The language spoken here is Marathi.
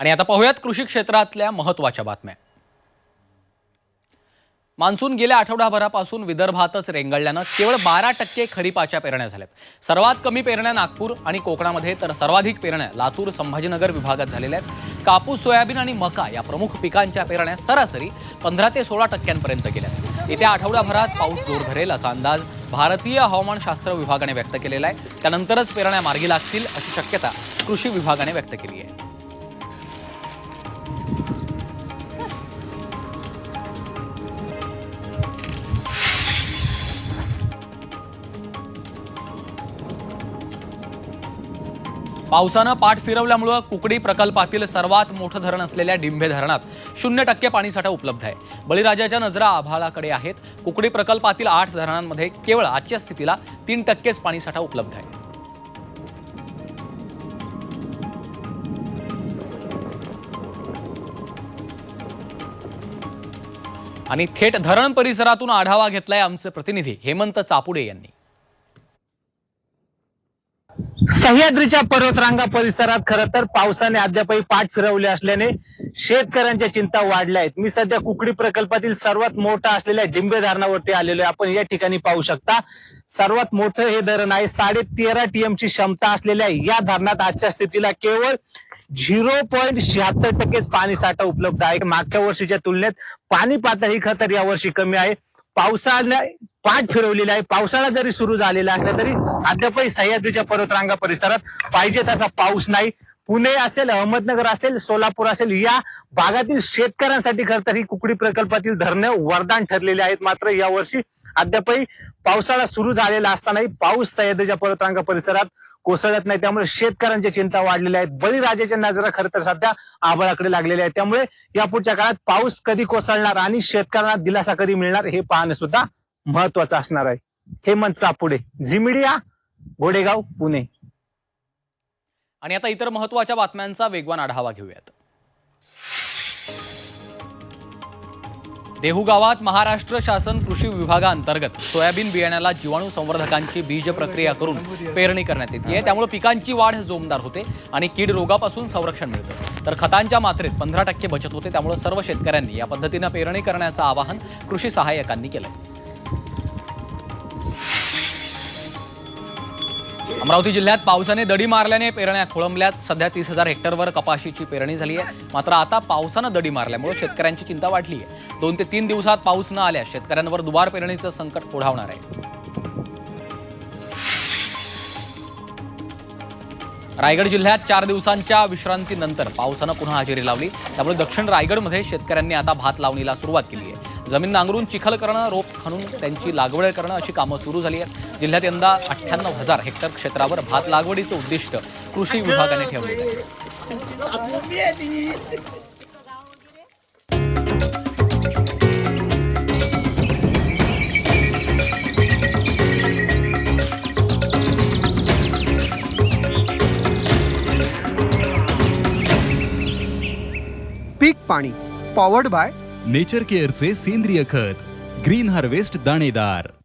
आणि आता पाहूयात कृषी क्षेत्रातल्या महत्त्वाच्या बातम्या. मान्सून गेल्या आठवडाभरापासून विदर्भातच रेंगाळल्यानं केवळ बारा टक्के खरीपाच्या पेरण्या झाल्यात. सर्वात कमी पेरण्या नागपूर आणि कोकणामध्ये तर सर्वाधिक पेरण्या लातूर संभाजीनगर विभागात झालेल्या आहेत. कापूस सोयाबीन आणि मका या प्रमुख पिकांच्या पेरण्या सरासरी पंधरा ते सोळा टक्क्यांपर्यंत गेल्या येत्या आठवडाभरात पाऊस जोर धरेल असा अंदाज भारतीय हवामानशास्त्र विभागाने व्यक्त केलेला आहे. त्यानंतरच पेरण्या मार्गी लागतील अशी शक्यता कृषी विभागाने व्यक्त केली आहे. पावसानं पाठ फिरवल्यामुळं कुकडी प्रकल्पातील सर्वात मोठं धरण असलेल्या डिंभे धरणात शून्य टक्के पाणीसाठा उपलब्ध आहे. बळीराजाच्या नजरा आभाळाकडे आहेत. कुकडी प्रकल्पातील आठ धरणांमध्ये केवळ आजच्या स्थितीला तीन टक्केच पाणीसाठा उपलब्ध आहे. आणि थेट धरण परिसरातून आढावा घेतलाय आमचे प्रतिनिधी हेमंत चापुडे यांनी. सह्याद्रीच्या पर्वतरांगा परिसरात खरं तर पावसाने अद्यापही पाठ फिरवले असल्याने शेतकऱ्यांच्या चिंता वाढल्या आहेत. मी सध्या कुकडी प्रकल्पातील सर्वात मोठा असलेल्या डिंबे धरणावरती आलेलो आहे. आपण या ठिकाणी पाहू शकता. सर्वात मोठं हे धरण आहे. साडे तेरा टीएमची क्षमता असलेल्या या धरणात आजच्या स्थितीला केवळ झिरो पॉईंट शहात्तर टक्केच पाणी साठा उपलब्ध आहे. मागच्या वर्षीच्या तुलनेत पाणी पातळी खर तर यावर्षी कमी आहे. पावसाने पाठ फिरवलेला आहे. पावसाळा जरी सुरू झालेला असला तरी अद्यापही सह्याद्रीच्या पर्वतरांगा परिसरात पाहिजे तसा पाऊस नाही. पुणे असेल अहमदनगर असेल सोलापूर असेल या भागातील शेतकऱ्यांसाठी खरं तर ही कुकडी प्रकल्पातील धरणं वरदान ठरलेली आहेत. मात्र यावर्षी अद्यापही पावसाळा सुरू झालेला असतानाही पाऊस सह्याद्रीच्या पर्वतरांगा परिसरात कोसळत नाही. त्यामुळे शेतकऱ्यांची चिंता वाढलेल्या आहेत. बळीराजाच्या नजरा खरं तर सध्या आभाळाकडे लागलेल्या आहेत. त्यामुळे यापुढच्या काळात पाऊस कधी कोसळणार आणि शेतकऱ्यांना दिलासा कधी मिळणार हे पाहणं सुद्धा महत्वाचं असणार आहे. हेमंत चापुडे. झी मीडिया घोडेगाव पुणे. आणि आता इतर महत्त्वाच्या बातम्यांचा वेगवान आढावा घेऊयात. देहू गावात महाराष्ट्र शासन कृषी विभागाअंतर्गत सोयाबीन बियाण्याला जीवाणू संवर्धकांची बीज प्रक्रिया करून पेरणी करण्यात येते. त्यामुळे पिकांची वाढ जोमदार होते आणि कीड रोगापासून संरक्षण मिळतं. तर खतांच्या मात्रेत पंधरा टक्के बचत होते. त्यामुळे सर्व शेतकऱ्यांनी या पद्धतीनं पेरणी करण्याचं आवाहन कृषी सहाय्यकांनी केलंय. अमरावती जिल्ह्यात पावसाने दडी मारल्याने पेरण्या खोळंबल्यात. सध्या तीस हजार हेक्टरवर कपाशीची पेरणी झाली आहे. मात्र आता पावसानं दडी मारल्यामुळे शेतकऱ्यांची चिंता वाढली आहे दोन ते तीन दिवसात पाऊस न आल्यास शेतकऱ्यांवर दुबार पेरणीचं संकट ओढावणार आहे. रायगड जिल्ह्यात चार दिवसांच्या विश्रांतीनंतर पावसानं पुन्हा हजेरी लावली. त्यामुळे दक्षिण रायगडमध्ये शेतकऱ्यांनी आता भात लावणीला सुरुवात केली आहे. जमीन नांगरून चिखल करणं रोप खणून त्यांची लागवड करणं अशी कामं सुरू झाली आहेत. जिल्ह्यात यंदा अठ्ठ्याण्णव हजार हेक्टर क्षेत्रावर भात लागवडीचं उद्दिष्ट कृषी विभागाने ठेवले आहे. पीक पाणी पॉवर्ड बाय नेचर केअरचे सेंद्रिय खत ग्रीन हार्वेस्ट दाणेदार.